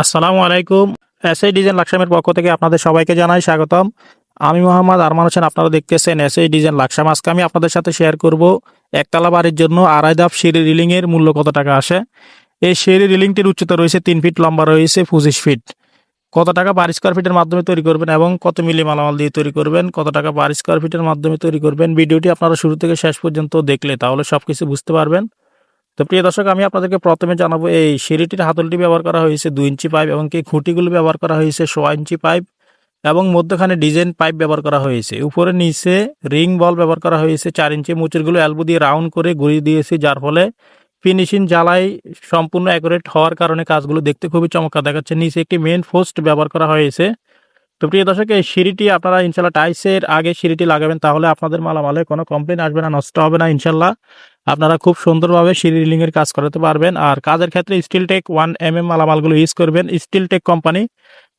আসসালামু আলাইকুম। SI design লাকসামের পক্ষ থেকে আপনাদের সবাইকে জানাই স্বাগতম। আমি মোহাম্মদ আরমান হোসেন, আপনারা দেখতেছেন এসআই ডিজাইন লাকসাম আজকে আমি আপনাদের সাথে শেয়ার করব একতলা বাড়ির জন্য আড়াই ধাপ সিঁড়ি রিলিং এর মূল্য কত টাকা আসে? এই সিঁড়ি রিলিংটির উচ্চতা রয়েছে তিন ফিট, লম্বা রয়েছে পঁচিশ ফিট। কত টাকা পার স্কোয়ার ফিটের মাধ্যমে তৈরি করবেন এবং কত মিলি মালামাল দিয়ে তৈরি করবেন? কত টাকা পার স্কোয়ার ফিটের মাধ্যমে তৈরি করবেন? ভিডিওটি আপনারা শুরু থেকে শেষ পর্যন্ত দেখলে তাহলে সব কিছু বুঝতে পারবেন। তো প্রিয় দর্শক, আমি আপনাদেরকে প্রথমে জানাব, এই সিঁড়িটির হাতলটি ব্যবহার করা হয়েছে দুই ইঞ্চি পাইপ এবং কি খুঁটিগুলো ব্যবহার করা হয়েছে সোয়া ইঞ্চি পাইপ এবং মধ্যখানে ডিজাইন পাইপ ব্যবহার করা হয়েছে। উপরে নিচে রিং বল ব্যবহার করা হয়েছে, চার ইঞ্চি মুচেরগুলো অ্যালবো দিয়ে রাউন্ড করে ঘুরিয়ে দিয়েছি, যার ফলে ফিনিশিং জ্বালাই সম্পূর্ণ অ্যাকুরেট হওয়ার কারণে কাজগুলো দেখতে খুবই চমৎকার দেখাচ্ছে। নিচে একটি মেন পোস্ট ব্যবহার করা হয়েছে। তো প্রিয় দর্শক, এই সিঁড়িটি আপনারা ইনশাল্লাহ টাইসের আগে সিঁড়িটি লাগাবেন, তাহলে আপনাদের মালামালে কোনো কমপ্লেন আসবে না, নষ্ট হবে না ইনশাল্লাহ। আপনারা খুব সুন্দরভাবে সিঁড়ি রিলিং এর কাজ করাতে পারবেন। আর কাজের ক্ষেত্রে steel tech one M M মালামালগুলো use করবেন স্টিল টেক কোম্পানি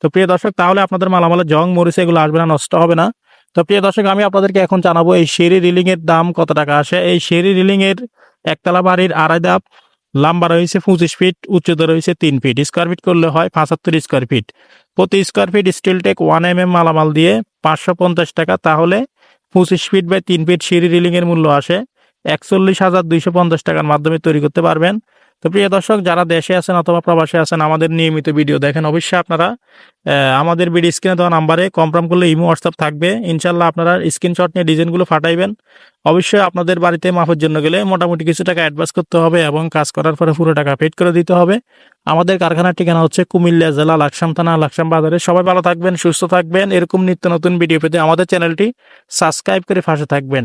তো প্রিয় দর্শক, তাহলে আপনাদের মালামালের জং, মরিচে এগুলো আসবে না, নষ্ট হবে না। তো প্রিয় দর্শক, আমি আপনাদেরকে এখন জানাব এই সিঁড়ি রিলিং এর দাম কত টাকা আসে। এই সিঁড়ি রিলিং এর একতলা বাড়ির আড়াই ধাপ, লম্বা রয়েছে পঁচিশ ফিট, উচ্চতা রয়েছে তিন ফিট। স্কোয়ার ফিট করলে হয় পঁচাত্তর স্কোয়ার ফিট প্রতি square feet steel tech one M M মালামাল দিয়ে পাঁচশো পঞ্চাশ টাকা, তাহলে পঁচিশ ফিট বাই তিন ফিট সিঁড়ি রিলিং এর মূল্য আসে। একচল্লিশ হাজার দুইশো পঞ্চাশ টাকার মাধ্যমে তৈরি করতে পারবেন। তো প্রিয় দর্শক, যারা দেশে আছেন অথবা প্রবাসে আছেন, আমাদের নিয়মিত ভিডিও দেখেন অবশ্যই আপনারা আমাদের ভিডিও স্ক্রিনে দেওয়া নাম্বারে কনফার্ম করলে ইমো, হোয়াটসঅ্যাপ থাকবে। ইনশাল্লাহ আপনারা স্ক্রিনশট নিয়ে ডিজাইনগুলো ফাটাইবেন অবশ্যই আপনাদের বাড়িতে মাপের জন্য গেলে মোটামুটি কিছু টাকা অ্যাডভান্স করতে হবে এবং কাজ করার পরে পুরো টাকা পেড করে দিতে হবে। আমাদের কারখানার ঠিকানা হচ্ছে কুমিল্লা জেলা লাকসাম থানা, লাকসাম বাজারে। সবাই ভালো থাকবেন, সুস্থ থাকবেন। এরকম নিত্য নতুন ভিডিও পেতে আমাদের চ্যানেলটি সাবস্ক্রাইব করে ফাঁসে থাকবেন।